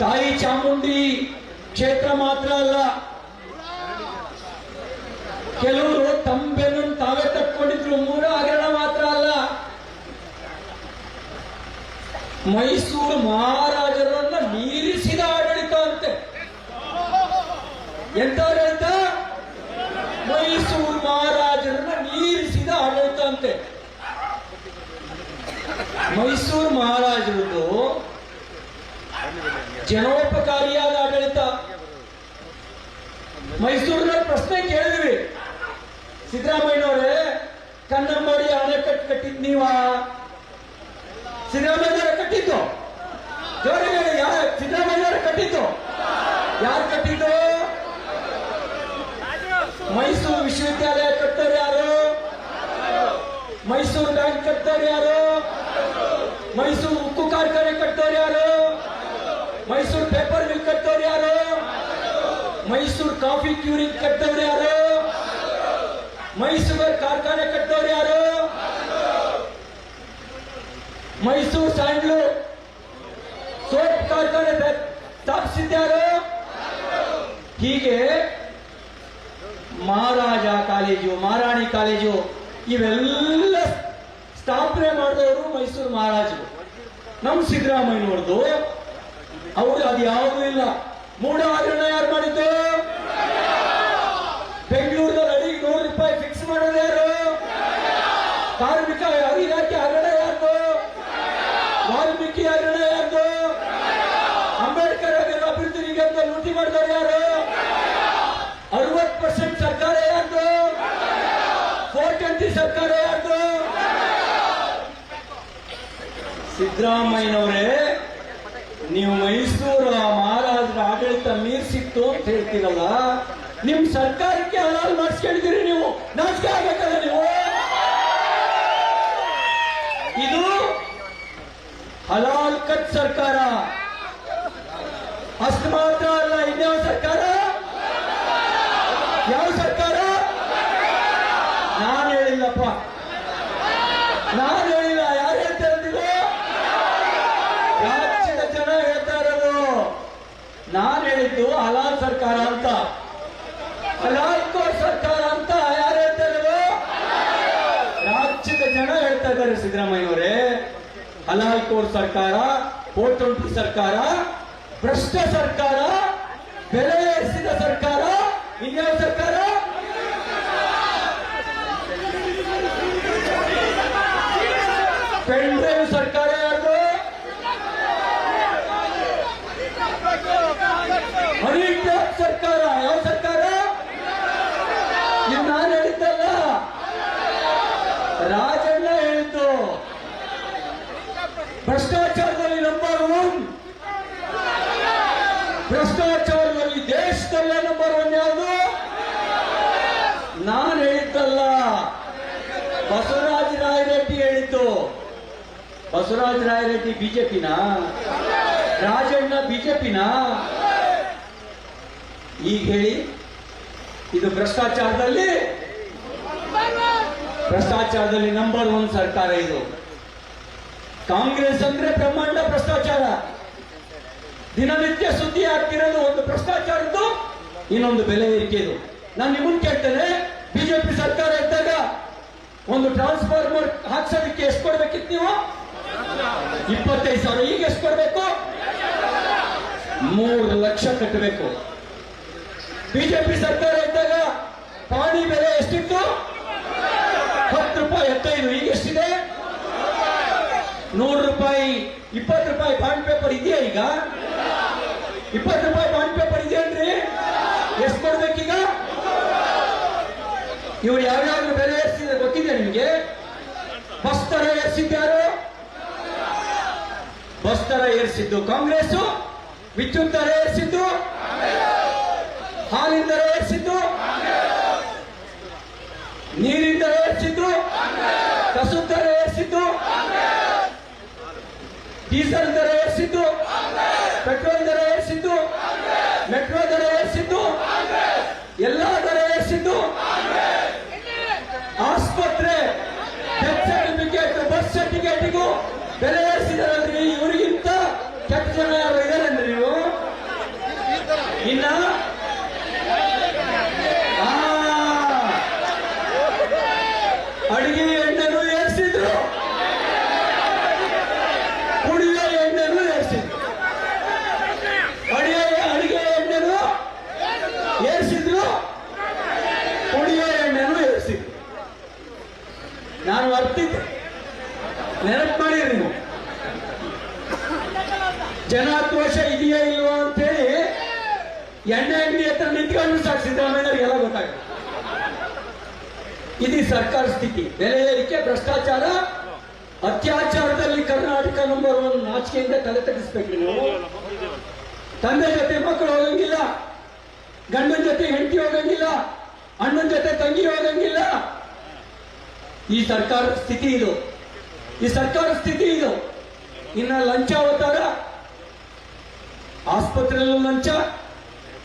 ತಾಯಿ ಚಾಮುಂಡಿ ಕ್ಷೇತ್ರ ಮಾತ್ರ ಅಲ್ಲ. ಕೆಲವರು ತಂಬೆನ್ನು ತಾವೇ ತಕ್ಕೊಂಡಿದ್ರು ಮೂಲ ಹಗರಣ ಮಾತ್ರ ಅಲ್ಲ. ಮೈಸೂರು ಮಹಾರಾಜರನ್ನ ಮೀರಿಸಿದ ಆಡಳಿತ ಅಂತೆ. ಎಂತ ಮೈಸೂರು ಮಹಾರಾಜರನ್ನ ಮೀರಿಸಿದ ಆಡಳಿತ ಅಂತೆ. ಮೈಸೂರು ಮಹಾರಾಜರದ್ದು ಜನೋಪಕಾರಿಯಾದ ಆಡಳಿತ. ಮೈಸೂರಿನ ಪ್ರಶ್ನೆ ಕೇಳಿದ್ವಿ. ಸಿದ್ದರಾಮಯ್ಯನವರೇ ಕನ್ನಂಬಾಡಿ ಅಣೆಕಟ್ಟು ಕಟ್ಟಿದ್ ನೀವ? ಸಿದ್ದರಾಮಯ್ಯನವರ ಕಟ್ಟಿದ್ದು? ಜೋರಿ ಹೇಳಿ, ಯಾರ ಸಿದ್ದರಾಮಯ್ಯನವರ ಕಟ್ಟಿದ್ದು? ಯಾರು ಕಟ್ಟಿದ್ದು? ಮೈಸೂರು ವಿಶ್ವವಿದ್ಯಾಲಯ ಕಟ್ಟೋರು ಯಾರು? ಮೈಸೂರು ಬ್ಯಾಂಕ್ ಕಟ್ಟೋರು ಯಾರು? ಮೈಸೂರು ಉಕ್ಕು ಕಾರ್ಖಾನೆ ಕಟ್ಟೋರು ಯಾರು? ಮೈಸೂರು ಪೇಪರ್ ಮಿಲ್ ಕಟ್ಟೋರು ಯಾರು? ಮೈಸೂರು ಕಾಫಿ ಕ್ಯೂರಿಂಗ್ ಕಟ್ಟೋರು ಯಾರು? ಮೈಸೂರು ಕಾರ್ಖಾನೆ ಕಟ್ಟೋರು ಯಾರು? ಮೈಸೂರು ಸ್ಯಾಂಡ್ಲು ಸೋಪ್ ಕಾರ್ಖಾನೆ ಸ್ಥಾಪಿಸಿದ್ಯಾರು ಹೀಗೆ ಮಹಾರಾಜ ಕಾಲೇಜು, ಮಹಾರಾಣಿ ಕಾಲೇಜು, ಇವೆಲ್ಲ ಸ್ಥಾಪನೆ ಮಾಡಿದವರು ಮೈಸೂರು ಮಹಾರಾಜರು. ನಮ್ಮ ಸಿದ್ದರಾಮಯ್ಯನವ್ರದ್ದು. ಅವರು ಅದು ಯಾವುದೂ ಇಲ್ಲ. ಮೂಡ ಹಗರಣ ಯಾರು ಮಾಡಿದ್ದು? ಬೆಂಗಳೂರಿನಲ್ಲಿ ಅಡಿಗೆ ನೂರು ರೂಪಾಯಿ ಫಿಕ್ಸ್ ಮಾಡೋದು ಯಾರು? ಕಾರ್ಮಿಕ ಇಲಾಖೆ ಹಗರಣ ಯಾರ್ದು? ವಾಲ್ಮೀಕಿ ಹಗರಣ ಯಾರ್ದು? ಅಂಬೇಡ್ಕರ್ ಆಗಿರೋ ಅಭಿವೃದ್ಧಿ ಅಂತ ಲೂಟಿ ಮಾಡಿದವರು ಯಾರು? ಅರವತ್ ಪರ್ಸೆಂಟ್ ಸರ್ಕಾರ ಯಾರ್ದು? ಫೋರ್ ಸರ್ಕಾರ ಯಾರ್ದು? ಸಿದ್ದರಾಮಯ್ಯನವರೇ. ನೀವು ಮೈಸೂರು ಮಹಾರಾಜರ ಆಡಳಿತ ಮೀರ್ಸಿತ್ತು ಅಂತ ಹೇಳ್ತೀರಲ್ಲ, ನಿಮ್ ಸರ್ಕಾರಕ್ಕೆ ಹಲಾಲ್ ಮಾಡಿಸ್ಕೊಂಡಿದ್ದೀರಿ ನೀವು? ನಾಚಿಕೆ ಆಗಬೇಕಲ್ಲ ನೀವು? ಇದು ಹಲಾಲ್ ಕಚ್ ಸರ್ಕಾರ. ಅಷ್ಟು ಮಾತ್ರ ಸರ್ಕಾರ ಅಂತ? ಹಲಾಲ್ ಕೋರ್ ಸರ್ಕಾರ ಅಂತ ಯಾರು ಹೇಳ್ತಾ ರಾಜ್ಯದ ಜನ ಹೇಳ್ತಾ ಇದ್ದಾರೆ ಸಿದ್ದರಾಮಯ್ಯನವರೇ ಹಲಾಲ್ ಕೋರ್ ಸರ್ಕಾರ ಫೋರ್ ಸರ್ಕಾರ, ಭ್ರಷ್ಟ ಸರ್ಕಾರ, ಬೆಲೆ ಏರಿಸಿದ ಸರ್ಕಾರ, ಇನ್ಯಾವ ಸರ್ಕಾರ ಪೆನ್ ಡ್ರೈವ್ ಸರ್ಕಾರ ಯಾರ್ದು ಮನಿ ಟ್ಯಾಕ್ಸ್ ಸರ್ಕಾರ ಯಾವ ಸರ್ಕಾರ ಇದು ನಾನು ಹೇಳಿದ್ದಲ್ಲ ರಾಜಣ್ಣ ಹೇಳಿದ್ದು ಭ್ರಷ್ಟಾಚಾರದಲ್ಲಿ ನಂಬರ್ ಒನ್ ಭ್ರಷ್ಟಾಚಾರದಲ್ಲಿ ದೇಶದಲ್ಲೇ ನಂಬರ್ ಒನ್ ಯಾವುದು? ನಾನು ಹೇಳಿದ್ದಲ್ಲ. ಬಸವರಾಜ ರಾಯರೆಡ್ಡಿ ಹೇಳಿದ್ದು. ಬಸವರಾಜ ರಾಯರೆಡ್ಡಿ ಬಿಜೆಪಿನ? ರಾಜಣ್ಣ ಬಿಜೆಪಿನ? ಈಗ ಹೇಳಿ, ಇದು ಭ್ರಷ್ಟಾಚಾರದಲ್ಲಿ? ಭ್ರಷ್ಟಾಚಾರದಲ್ಲಿ ನಂಬರ್ ಒನ್ ಸರ್ಕಾರ ಇದು. ಕಾಂಗ್ರೆಸ್ ಅಂದ್ರೆ ಬ್ರಹ್ಮಾಂಡ ಭ್ರಷ್ಟಾಚಾರ. ದಿನನಿತ್ಯ ಸುದ್ದಿ ಆಗ್ತಿರೋದು ಒಂದು ಭ್ರಷ್ಟಾಚಾರದ್ದು, ಇನ್ನೊಂದು ಬೆಲೆ ಏರಿಕೆದು. ನಾನು ನಿಮ್ಮನ್ನ ಕೇಳ್ತೇನೆ, ಬಿಜೆಪಿ ಸರ್ಕಾರ ಇದ್ದಾಗ ಒಂದು ಟ್ರಾನ್ಸ್ಫಾರ್ಮರ್ ಹಾಕ್ಸೋದಕ್ಕೆ ಎಷ್ಟು ಕೊಡ್ಬೇಕಿತ್ತು ನೀವು? ಇಪ್ಪತ್ತೈದು ಸಾವಿರ. ಈಗ ಎಷ್ಟು ಕೊಡ್ಬೇಕು? ಮೂರು ಲಕ್ಷ ಕಟ್ಟಬೇಕು. ಬಿಜೆಪಿ ಸರ್ಕಾರ ಇದ್ದಾಗ ಪಾಣಿ ಬೆಲೆ ಎಷ್ಟಿತ್ತು? ಹತ್ತು ರೂಪಾಯಿ ಎತ್ತೈದು ಈಗ ಎಷ್ಟಿದೆ? ನೂರು ರೂಪಾಯಿ, ಇಪ್ಪತ್ತು ರೂಪಾಯಿ ಬಾಂಡ್ ಪೇಪರ್ ಇದೆಯಾ ಈಗ? ಇಪ್ಪತ್ತು ರೂಪಾಯಿ ಬಾಂಡ್ ಪೇಪರ್ ಇದೆಯೇನ್ರಿ ಎಷ್ಟು ಕೊಡ್ಬೇಕೀಗ? ಇವ್ರು ಯಾವ್ಯಾವ್ದು ಬೆಲೆ ಏರಿಸಿದ್ರೆ ಗೊತ್ತಿದೆ ನಿಮ್ಗೆ? ಬಸ್ ತರ ಏರಿಸಿದ್ಯಾರು ಬಸ್ ತರ ಏರಿಸಿದ್ದು ಕಾಂಗ್ರೆಸ್ ವಿದ್ಯುತ್ ತರ ಏರಿಸಿದ್ದು, ಹಾಲಿನ ಏರಿಸಿದ್ದು ನೀರಿನ ದರ ಏರಿಸಿದ್ದು ಕಸದ ದರ ಏರಿಸಿದ್ದು ಡೀಸೆಲ್ ದರ ಏರಿಸಿದ್ದು ಪೆಟ್ರೋಲ್ ದರ ಏರಿಸಿದ್ದು ಮೆಟ್ರೋ ದರ ಏರಿಸಿದ್ದು ಎಲ್ಲಾ ದರ ಏರಿಸಿದ್ದು ಆಸ್ಪತ್ರೆ ಡೆತ್ ಸರ್ಟಿಫಿಕೇಟ್ ಬಸ್ ಸರ್ಟಿಫಿಕೇಟ್ಗೂ ಬೆಲೆ ಏರಿಸಿದಾರಲ್ರಿ ಇವರಿಗಿಂತ ಕೆಟ್ಟ ಜನ ಯಾರು ಇದಾರೇನ್ರಿ ನೀವು ಇನ್ನ ಅಡಿಗೆ ಎಣ್ಣೆನೂ ಏರಿಸಿದ್ರು. ಕುಡಿಯೋ ಎಣ್ಣೆನೂ ಏರಿಸಿದ್ರು. ಅಡಿಗೆ ಅಡಿಗೆ ಎಣ್ಣೆನೂ ಏರಿಸಿದ್ರು. ಕುಡಿಯೋ ಎಣ್ಣೆನೂ ಏರಿಸಿದ್ರು. ನಾನು ಅರ್ತಿದ್ದೆ. ನೆನಪು ಮಾಡಿದ್ರಿ ನೀವು. ಜನಾಕ್ರೋಶ ಇದೆಯಾ ಇಲ್ವಾ ಅಂತೇಳಿ ಎಣ್ಣೆ ಅಂಗಡಿ ಹತ್ರ ನಿಂತ್ಕೊಂಡು ಸಾಕು ಸಿದ್ದರಾಮಯ್ಯವ್ರಿಗೆಲ್ಲ ಗೊತ್ತಾಗುತ್ತೆ. ಇದು ಸರ್ಕಾರ ಸ್ಥಿತಿ. ಬೆಲೆ ಏರಿಕೆ, ಭ್ರಷ್ಟಾಚಾರ, ಅತ್ಯಾಚಾರದಲ್ಲಿ ಕರ್ನಾಟಕ ನಂಬರ್ ಒನ್ ನಾಚಿಕೆಯಿಂದ ತಲೆ ತಗ್ಗಿಸ್ಬೇಕು ನಾವು. ತಂದೆ ಜೊತೆ ಮಕ್ಕಳು ಹೋಗಂಗಿಲ್ಲ, ಗಂಡನ ಜೊತೆ ಹೆಂಡತಿ ಹೋಗಂಗಿಲ್ಲ, ಅಣ್ಣನ ಜೊತೆ ತಂಗಿ ಹೋಗಂಗಿಲ್ಲ. ಈ ಸರ್ಕಾರ ಸ್ಥಿತಿ ಇದು. ಈ ಸರ್ಕಾರ ಸ್ಥಿತಿ ಇದು. ಇನ್ನ ಲಂಚ ಅವತಾರ, ಆಸ್ಪತ್ರೆಯಲ್ಲೂ ಲಂಚ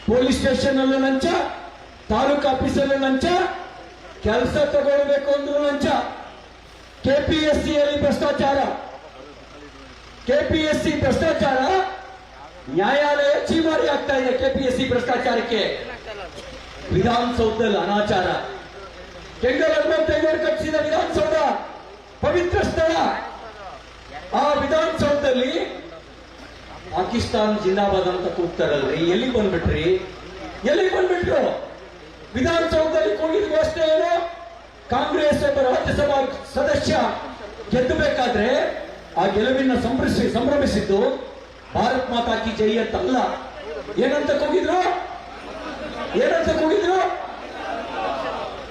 ಪೊಲೀಸ್ ಸ್ಟೇಷನ್ ಅಲ್ಲೂ ಲಂಚ, ತಾಲೂಕು ಆಫೀಸಲ್ಲೂ ಲಂಚ, ಕೆಲಸ ತಗೊಳ್ಬೇಕು ಅಂದ್ರೂ ಲಂಚ. ಕೆಪಿಎಸ್ಸಿ ಅಲ್ಲಿ ಭ್ರಷ್ಟಾಚಾರ. ಕೆಪಿಎಸ್ಸಿ ಭ್ರಷ್ಟಾಚಾರ ನ್ಯಾಯಾಲಯ ಚೀಮಾರಿ ಆಗ್ತಾ ಇದೆ ಕೆಪಿಎಸ್ಸಿ ಭ್ರಷ್ಟಾಚಾರಕ್ಕೆ. ವಿಧಾನಸೌಧದಲ್ಲಿ ಅನಾಚಾರ. ಕೆಂಗಲ್ ಹನುಮಂತಯ್ಯವರು ಪಾಕಿಸ್ತಾನ್ ಜಿಂದಾಬಾದ್ ಅಂತ ಕೂಗ್ತಾರಲ್ರಿ. ಎಲ್ಲಿ ಬಂದ್ಬಿಟ್ರಿ? ಎಲ್ಲಿ ಬಂದ್ಬಿಟ್ರು? ವಿಧಾನಸೌಧದಲ್ಲಿ ಕೂಗಿದ ಅಷ್ಟೇ ಏನು? ಕಾಂಗ್ರೆಸ್ ಒಬ್ಬ ರಾಜ್ಯಸಭಾ ಸದಸ್ಯ ಗೆದ್ದಬೇಕಾದ್ರೆ ಆ ಗೆಲುವಿನ ಸಂಭ್ರಮಿಸಿ ಸಂಭ್ರಮಿಸಿದ್ದು ಭಾರತ್ ಮಾತಾ ಕಿ ಜೈ ಅಂತ ಅಲ್ಲ ಏನಂತ ಕೂಗಿದ್ರು? ಏನಂತ ಕೂಗಿದ್ರು?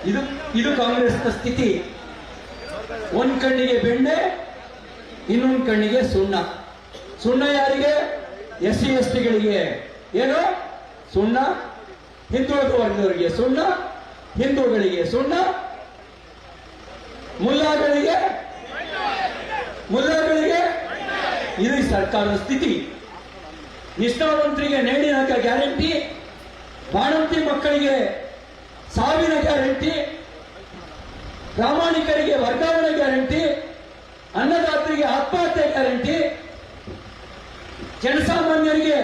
ಇದು ಇದು ಕಾಂಗ್ರೆಸ್ನ ಸ್ಥಿತಿ. ಒಂದ್ ಕಣ್ಣಿಗೆ ಬೆಣ್ಣೆ, ಇನ್ನೊಂದು ಕಣ್ಣಿಗೆ ಸುಣ್ಣ. ಸುಣ್ಣ ಯಾರಿಗೆ? ಎಸ್ ಸಿ ಎಸ್ ಟಿಗಳಿಗೆ ಏನು? ಸುಣ್ಣ. ಹಿಂದುಳಿದ ವರ್ಗದವರಿಗೆ ಸುಣ್ಣ. ಹಿಂದೂಗಳಿಗೆ ಸುಣ್ಣ. ಮುಲ್ಲಾಗಳಿಗೆ? ಮುಲ್ಲಾಗಳಿಗೆ? ಇದು ಸರ್ಕಾರದ ಸ್ಥಿತಿ. ನಿಷ್ಠಾವಂತರಿಗೆ ನೇಣಿನ ಗ್ಯಾರಂಟಿ, ಬಾಣಂತಿ ಮಕ್ಕಳಿಗೆ ಸಾವಿನ ಗ್ಯಾರಂಟಿ, ಪ್ರಾಮಾಣಿಕರಿಗೆ ವರ್ಗಾವಣೆ ಗ್ಯಾರಂಟಿ, ಅನ್ನದಾತರಿಗೆ ಆತ್ಮಹತ್ಯೆ ಗ್ಯಾರಂಟಿ ಜನಸಾಮಾನ್ಯರಿಗೆ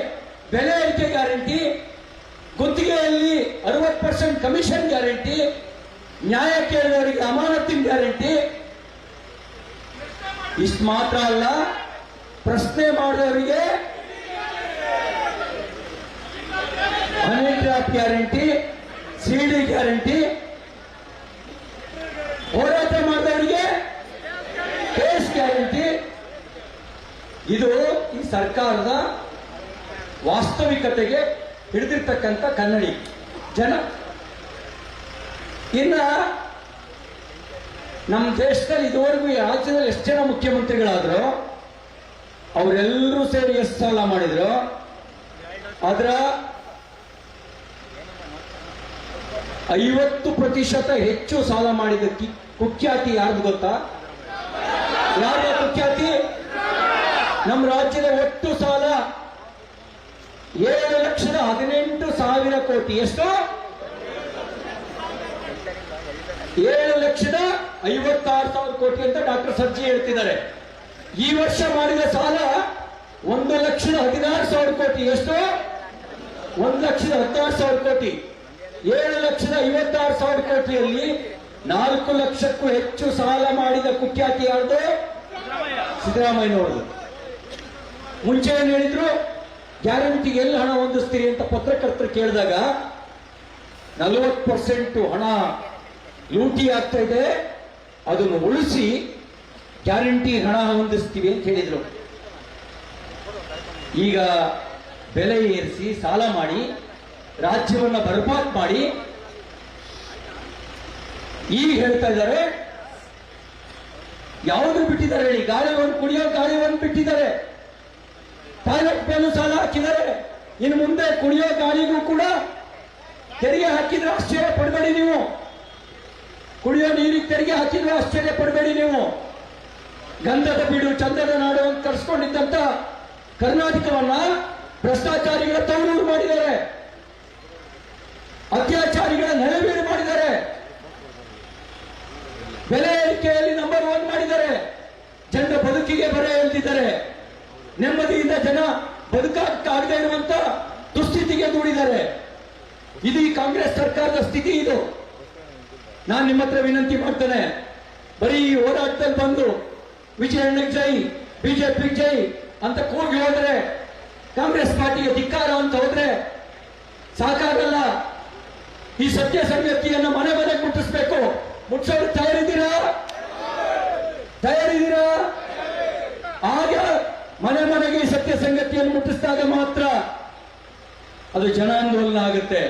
ಬೆಲೆ ಏರಿಕೆ ಗ್ಯಾರಂಟಿ, ಗುತ್ತಿಗೆಯಲ್ಲಿ ಅರವತ್ತು ಪರ್ಸೆಂಟ್ ಕಮಿಷನ್ ಗ್ಯಾರಂಟಿ, ನ್ಯಾಯ ಕೇಳಿದವರಿಗೆ ಅಮಾನತಿನ ಗ್ಯಾರಂಟಿ. ಇಷ್ಟು ಮಾತ್ರ ಅಲ್ಲ, ಪ್ರಶ್ನೆ ಮಾಡಿದವರಿಗೆ ಮನಿ ಗ್ಯಾರಂಟಿ, ಸಿಡಿ ಗ್ಯಾರಂಟಿ. ಹೋರಾಟ ಮಾಡಿದವರಿಗೆ ಕೇಸ್ ಗ್ಯಾರಂಟಿ. ಇದು ಸರ್ಕಾರದ ವಾಸ್ತವಿಕತೆಗೆ ಹಿಡಿದಿರ್ತಕ್ಕಂಥ ಕನ್ನಡಿ ಜನ. ಇನ್ನ ನಮ್ಮ ದೇಶದಲ್ಲಿ ಇದುವರೆಗೂ ರಾಜ್ಯದಲ್ಲಿ ಎಷ್ಟು ಜನ ಮುಖ್ಯಮಂತ್ರಿಗಳಾದ್ರು ಅವರೆಲ್ಲರೂ ಸೇರಿ ಎಷ್ಟು ಸಾಲ ಮಾಡಿದ್ರು, ಅದರ ಐವತ್ತು ಪ್ರತಿಶತ ಹೆಚ್ಚು ಸಾಲ ಮಾಡಿದ ಕುಖ್ಯಾತಿ ಯಾರ್ದು ಗೊತ್ತಾ? ಯಾರ ಕುಖ್ಯಾತಿ? ನಮ್ಮ ರಾಜ್ಯದ ಒಟ್ಟು ಸಾಲ. ಏಳು ಲಕ್ಷದ ಹದಿನೆಂಟು ಸಾವಿರ ಕೋಟಿ. ಎಷ್ಟು? ಏಳು ಲಕ್ಷದ ಐವತ್ತಾರು ಸಾವಿರ ಕೋಟಿ ಅಂತ ಡಾಕ್ಟರ್ ಸರ್ಜಿ ಹೇಳ್ತಿದ್ದಾರೆ. ಈ ವರ್ಷ ಮಾಡಿದ ಸಾಲ ಒಂದು ಲಕ್ಷದ ಹದಿನಾರು ಸಾವಿರ ಕೋಟಿ. ಎಷ್ಟು? ಒಂದು ಲಕ್ಷದ ಹದಿನಾರು ಸಾವಿರ ಕೋಟಿ. ಏಳು ಲಕ್ಷದ ಐವತ್ತಾರು ಸಾವಿರ ಕೋಟಿಯಲ್ಲಿ ನಾಲ್ಕು ಲಕ್ಷಕ್ಕೂ ಹೆಚ್ಚು ಸಾಲ ಮಾಡಿದ ಕುಖ್ಯಾತಿ ಯಾರ್ದು? ಸಿದ್ದರಾಮಯ್ಯನವ್ರದ್ದು. ಮುಂಚೆ ಏನು ಹೇಳಿದ್ರು ಗ್ಯಾರಂಟಿಗೆ ಎಲ್ಲಿ ಹಣ ಹೊಂದಿಸ್ತೀರಿ ಅಂತ ಪತ್ರಕರ್ತರು ಕೇಳಿದಾಗ, ನಲವತ್ತು ಪರ್ಸೆಂಟ್ ಹಣ ಲೂಟಿ ಆಗ್ತಾ ಇದೆ, ಅದನ್ನು ಉಳಿಸಿ ಗ್ಯಾರಂಟಿ ಹಣ ಹೊಂದಿಸ್ತೀವಿ ಅಂತ ಹೇಳಿದ್ರು. ಈಗ ಬೆಲೆ ಏರಿಸಿ, ಸಾಲ ಮಾಡಿ, ರಾಜ್ಯವನ್ನು ಬರ್ಬಾದ್ ಮಾಡಿ, ಈಗ ಹೇಳ್ತಾ ಇದ್ದಾರೆ, ಯಾವುದು ಬಿಟ್ಟಿದ್ದಾರೆ ಹೇಳಿ ಗಾಳಿ ಒಂದು ಕುಡಿಯೋ ಗಾಳಿ ಬಿಟ್ಟಿದ್ದಾರೆ. ಟಾಯ್ಲೆಟ್ ಮೇಲೂ ಸಾಲ ಹಾಕಿದರೆ ಇನ್ನು ಮುಂದೆ ಕುಡಿಯೋ ಗಾಳಿಗೂ ಕೂಡ ತೆರಿಗೆ ಹಾಕಿದ್ರೆ ಆಶ್ಚರ್ಯ ಪಡಬೇಡಿ ನೀವು. ಕುಡಿಯೋ ನೀರಿಗೆ ತೆರಿಗೆ ಹಾಕಿದ್ರೆ ಆಶ್ಚರ್ಯ ಪಡಬೇಡಿ ನೀವು. ಗಂಧದ ಬೀಡು, ಚಂದದ ನಾಡು ಅಂತ ಕರೆಸ್ಕೊಂಡಿದ್ದಂತ ಕರ್ನಾಟಕವನ್ನ ಭ್ರಷ್ಟಾಚಾರಿಗಳ ತವರೂರು ಮಾಡಿದ್ದಾರೆ. ಅತ್ಯಾಚಾರಿಗಳ ನೆಲೆವೀಡು ಮಾಡಿದ್ದಾರೆ. ಬೆಲೆ ಏರಿಕೆಯಲ್ಲಿ ನಂಬರ್ ಒನ್ ಮಾಡಿದ್ದಾರೆ. ಜನರ ಬದುಕಿಗೆ ಬರೆ ನೆಮ್ಮದಿಯಿಂದ ಜನ ಬದುಕಾಗ್ತಾ ಇರುವಂತ ದುಸ್ಥಿತಿಗೆ ದೂಡಿದ್ದಾರೆ. ಇದು ಕಾಂಗ್ರೆಸ್ ಸರ್ಕಾರದ ಸ್ಥಿತಿ ಇದು. ನಾನು ನಿಮ್ಮ ಹತ್ರ ವಿನಂತಿ ಮಾಡ್ತೇನೆ. ಬರೀ ಈ ಹೋರಾಟದಲ್ಲಿ ಬಂದು ವಿಜಯಣ್ಣಗೆ ಜೈ ಬಿಜೆಪಿ ಜೈ ಅಂತ ಕೂಗಿ ಹೋದ್ರೆ, ಕಾಂಗ್ರೆಸ್ ಪಾರ್ಟಿಗೆ ಧಿಕ್ಕಾರ ಅಂತ ಹೋದ್ರೆ ಸಾಕಾಗಲ್ಲ. ಈ ಸತ್ಯ ಸಂಗತಿಯನ್ನು ಮನೆ ಮನೆಗೆ ಮುಟ್ಟಿಸ್ಬೇಕು ಮುಟ್ಸೋರು ತಯಾರಿದ್ದೀರಾ ಆಗ ಮನೆ ಮನೆಗೆ ಈ ಸಂಗತಿಯನ್ನು ಮುಟ್ಟಿಸಿದಾಗ ಮಾತ್ರ ಅದು ಜನಾಂದೋಲನ ಆಗುತ್ತೆ.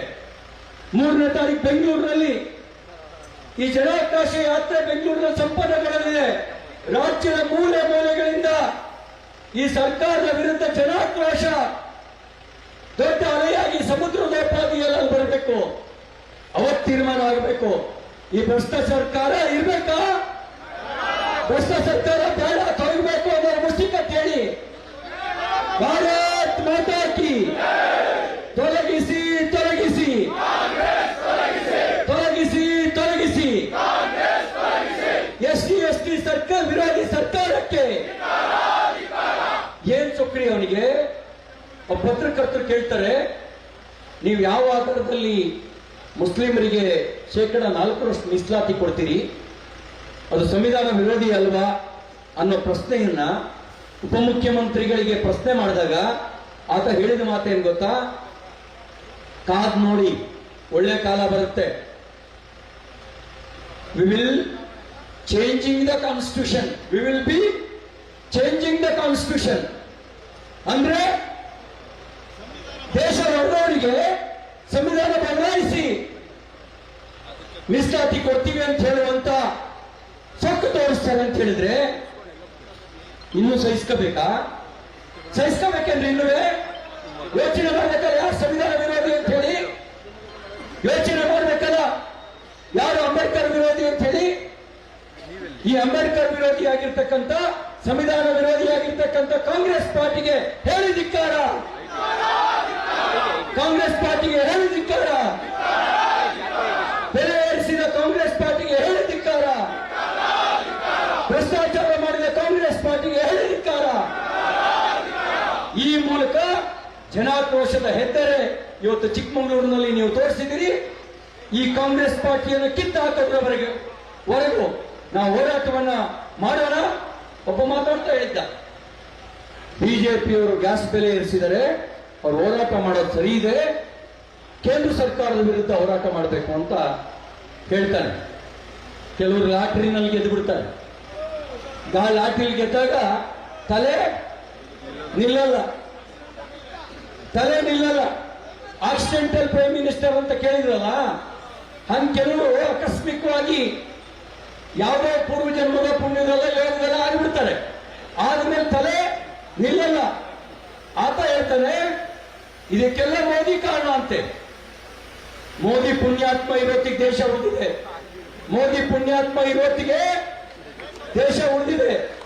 ಮೂರನೇ ತಾರೀಕು ಬೆಂಗಳೂರಿನಲ್ಲಿ ಈ ಜನಾಕಾಶ ಯಾತ್ರೆ ಬೆಂಗಳೂರಿನ ಸಂಪನ್ನಗಳಲ್ಲಿದೆ ರಾಜ್ಯದ ಮೂಲೆ ಮೂಲೆಗಳಿಂದ ಈ ಸರ್ಕಾರದ ವಿರುದ್ಧ ಜನಾಕ್ರೋಶ ದೊಡ್ಡ ಅಲೆಯಾಗಿ ಸಮುದ್ರದೋಪಾದಿಯಲ್ಲಿ ಬರಬೇಕು. ಅವತ್ತು ತೀರ್ಮಾನ ಆಗಬೇಕು. ಈ ಭ್ರಷ್ಟ ಸರ್ಕಾರ ಇರ್ಬೇಕಾ? ಭ್ರಷ್ಟ ಸರ್ಕಾರ ಬೇಡ ತೊಲಗಬೇಕು ಅನ್ನೋ ಮುಷ್ಟಿಕಟ್ಟು ಹೇಳಿ ಭಾರತ್ ಮಾತಾ ಕಿ ತೊಲಗಿಸಿ ತೊಲಗಿಸಿ ತೊಲಗಿಸಿ ತೊಲಗಿಸಿ ಎಸ್ ಟಿ ಎಸ್ ಟಿ ಸರ್ಕಾರ ವಿರೋಧಿ ಸರ್ಕಾರಕ್ಕೆ ಏನ್ ಚುಕ್ರಿ ಅವನಿಗೆ ಒಬ್ಬ ಪತ್ರಕರ್ತರು ಕೇಳ್ತಾರೆ, ನೀವು ಯಾವ ಆಧಾರದಲ್ಲಿ ಮುಸ್ಲಿಮರಿಗೆ ಶೇಕಡ ನಾಲ್ಕರಷ್ಟು ಮೀಸಲಾತಿ ಕೊಡ್ತೀರಿ? ಅದು ಸಂವಿಧಾನ ವಿರೋಧಿ ಅಲ್ವಾ ಅನ್ನೋ ಪ್ರಶ್ನೆಯನ್ನ ಉಪಮುಖ್ಯಮಂತ್ರಿಗಳಿಗೆ ಪ್ರಶ್ನೆ ಮಾಡಿದಾಗ ಆತ ಹೇಳಿದ ಮಾತೇನು ಗೊತ್ತಾ? ಕಾದ್ ನೋಡಿ, ಒಳ್ಳೆ ಕಾಲ ಬರುತ್ತೆ. We will changing the constitution we will be changing the constitution ಅಂದ್ರೆ ದೇಶ ಹೊರದವರಿಗೆ ಸಂವಿಧಾನ ಬದಲಾಯಿಸಿ ಮೀಸಲಾತಿ ಕೊಡ್ತೀವಿ ಅಂತ ಹೇಳುವಂತ ಸೊಕ್ಕು ತೋರಿಸ್ತಾರೆ ಅಂತ ಹೇಳಿದ್ರೆ ಇನ್ನೂ ಸಹಿಸ್ಕೋಬೇಕಾ? ಸಹಿಸ್ಕೋಬೇಕಂದ್ರೆ ಇನ್ನುವೇ ಯೋಚನೆ ಮಾಡ್ಬೇಕಲ್ಲ ಯಾರು ಸಂವಿಧಾನ ವಿರೋಧಿ ಅಂತ ಹೇಳಿ? ಯೋಚನೆ ಮಾಡಬೇಕಲ್ಲ ಯಾರು ಅಂಬೇಡ್ಕರ್ ವಿರೋಧಿ ಅಂತ ಹೇಳಿ? ಈ ಅಂಬೇಡ್ಕರ್ ವಿರೋಧಿ ಆಗಿರ್ತಕ್ಕಂಥ, ಸಂವಿಧಾನ ವಿರೋಧಿ ಆಗಿರ್ತಕ್ಕಂಥ ಕಾಂಗ್ರೆಸ್ ಪಾರ್ಟಿಗೆ ಹೇಳಿ ಧಿಕ್ಕಾರ. ಕಾಂಗ್ರೆಸ್ ಪಾರ್ಟಿಗೆ ಹೇಳಿ ಧಿಕ್ಕಾರ. ಬೆಲೆ ಏರಿಸಿದ ಕಾಂಗ್ರೆಸ್ ಪಾರ್ಟಿಗೆ ಹೇಳಿ ಧಿಕ್ಕಾರ. ಭ್ರಷ್ಟಾಚಾರ ಮಾಡಿದ ಕಾಂಗ್ರೆಸ್ ಪಾರ್ಟಿಗೆ ಹೇಳಿ ಧಿಕ್ಕಾರ. ಈ ಮೂಲಕ ಜನಾಕ್ರೋಶದ ಹೆದ್ದರೆ ಇವತ್ತು ಚಿಕ್ಕಮಗಳೂರಿನಲ್ಲಿ ನೀವು ತೋರಿಸಿದಿರಿ ಈ ಕಾಂಗ್ರೆಸ್ ಪಾರ್ಟಿಯನ್ನು ಕಿತ್ತು ಹಾಕೋದ್ರವರೆಗೆ ವರೆಗೂ ನಾವು ಹೋರಾಟವನ್ನ ಮಾಡೋಣ. ಒಬ್ಬ ಮಾತಾಡ್ತಾ ಹೇಳಿದ್ದ ಬಿಜೆಪಿಯವರು ಗ್ಯಾಸ್ ಬೆಲೆ ಏರಿಸಿದರೆ ಅವ್ರು ಹೋರಾಟ ಮಾಡೋದು ಸರಿ ಇದೆ, ಕೇಂದ್ರ ಸರ್ಕಾರದ ವಿರುದ್ಧ ಹೋರಾಟ ಮಾಡಬೇಕು ಅಂತ ಹೇಳ್ತಾನೆ ಕೆಲವರು ಲಾಟ್ರಿನಲ್ಲಿ ಗೆದ್ದು ಬಿಡ್ತಾರೆ. ಗಾಳಿ ಲಾಟ್ರಿಲಿ ಗೆದ್ದಾಗ ತಲೆ ನಿಲ್ಲಲ್ಲ. ತಲೆ ನಿಲ್ಲಲ್ಲ. ಆಕ್ಸಿಡೆಂಟಲ್ ಪ್ರೈಮ್ ಮಿನಿಸ್ಟರ್ ಅಂತ ಕೇಳಿದ್ರಲ್ಲ, ಹಂಗೆ ಕೆಲವರು ಆಕಸ್ಮಿಕವಾಗಿ ಯಾವುದೇ ಪೂರ್ವ ಜನ್ಮದ ಪುಣ್ಯದಲ್ಲ ಯೋಗದಲ್ಲ ಆಗಿಬಿಡ್ತಾರೆ ಆದ್ಮೇಲೆ ತಲೆ ನಿಲ್ಲಲ್ಲ. ಇದಕ್ಕೆಲ್ಲ ಮೋದಿ ಕಾರಣ ಅಂತೆ. ಮೋದಿ ಪುಣ್ಯಾತ್ಮ ಇವತ್ತಿಗೆ ದೇಶ ಉಳಿದಿದೆ. ಮೋದಿ ಪುಣ್ಯಾತ್ಮ ಇವತ್ತಿಗೆ ದೇಶ ಉಳಿದಿದೆ.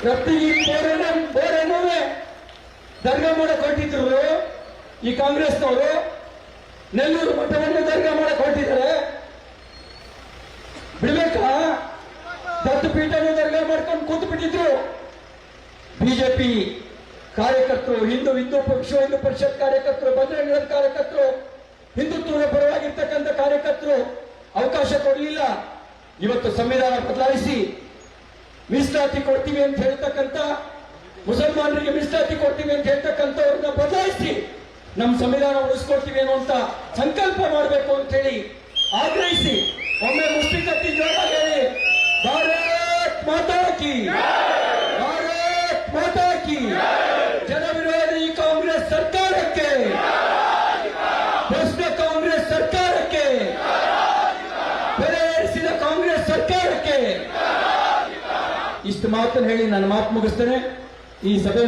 ಪ್ರತಿ ಬೇರೆ ಬೋರೇನವೇ ದರ್ಗಾ ಮಾಡಕ್ ಹೊರಟಿದ್ರು ಈ ಕಾಂಗ್ರೆಸ್ನವರು ನೆಲ್ಲೂರು ಮಠವನ್ನು ದರ್ಗಾ ಮಾಡಕ್ ಹೊರಟಿದ್ದಾರೆ ಬಿಡ್ಬೇಕಾ? ದತ್ತು ಪೀಠನ ದರ್ಗಾ ಮಾಡ್ಕೊಂಡು ಕೂತು ಬಿಟ್ಟಿದ್ರು ಬಿಜೆಪಿ ಕಾರ್ಯಕರ್ತರು, ಹಿಂದೂ ಹಿಂದೂ ಪಕ್ಷ, ಹಿಂದೂ ಪರಿಷತ್ ಕಾರ್ಯಕರ್ತರು ಬಜರಂಗದ ಕಾರ್ಯಕರ್ತರು, ಹಿಂದುತ್ವದ ಪರವಾಗಿರ್ತಕ್ಕಂಥ ಕಾರ್ಯಕರ್ತರು ಅವಕಾಶ ಕೊಡಲಿಲ್ಲ. ಇವತ್ತು ಸಂವಿಧಾನ ಬದಲಾಯಿಸಿ ಮೀಸಲಾತಿ ಕೊಡ್ತೀವಿ ಅಂತ ಹೇಳ್ತಕ್ಕಂಥ ಮುಸಲ್ಮಾನರಿಗೆ ಮೀಸಲಾತಿ ಕೊಡ್ತೀವಿ ಅಂತ ಹೇಳ್ತಕ್ಕಂಥವ್ರನ್ನ ಬದಲಾಯಿಸಿ ನಮ್ಮ ಸಂವಿಧಾನ ಉಳಿಸ್ಕೊಡ್ತೀವಿ ಅನ್ನುವಂತ ಸಂಕಲ್ಪ ಮಾಡಬೇಕು ಅಂತ ಹೇಳಿ ಆಗ್ರಹಿಸಿ. ಒಮ್ಮೆ ಮುಷ್ಟಿ ಕಟ್ಟಿ ಜೋರಾಗಿ ಹೇಳಿ ಭಾರತ್ ಮಾತಾ ಕಿ ಭಾರತ್ ಮಾತಾ ಕಿ ಜನವಿರೋಧಿ ಕಾಂಗ್ರೆಸ್ ಸರ್ಕಾರಕ್ಕೆ ಭ್ರಷ್ಟ ಕಾಂಗ್ರೆಸ್ ಸರ್ಕಾರಕ್ಕೆ ಬೆಲೆ ಏರಿಸಿದ ಕಾಂಗ್ರೆಸ್ ಸರ್ಕಾರಕ್ಕೆ ಇಷ್ಟು ಮಾತನ್ನು ಹೇಳಿ ನನ್ನ ಮಾತು ಮುಗಿಸ್ತೇನೆ. ಈ ಸಭೆ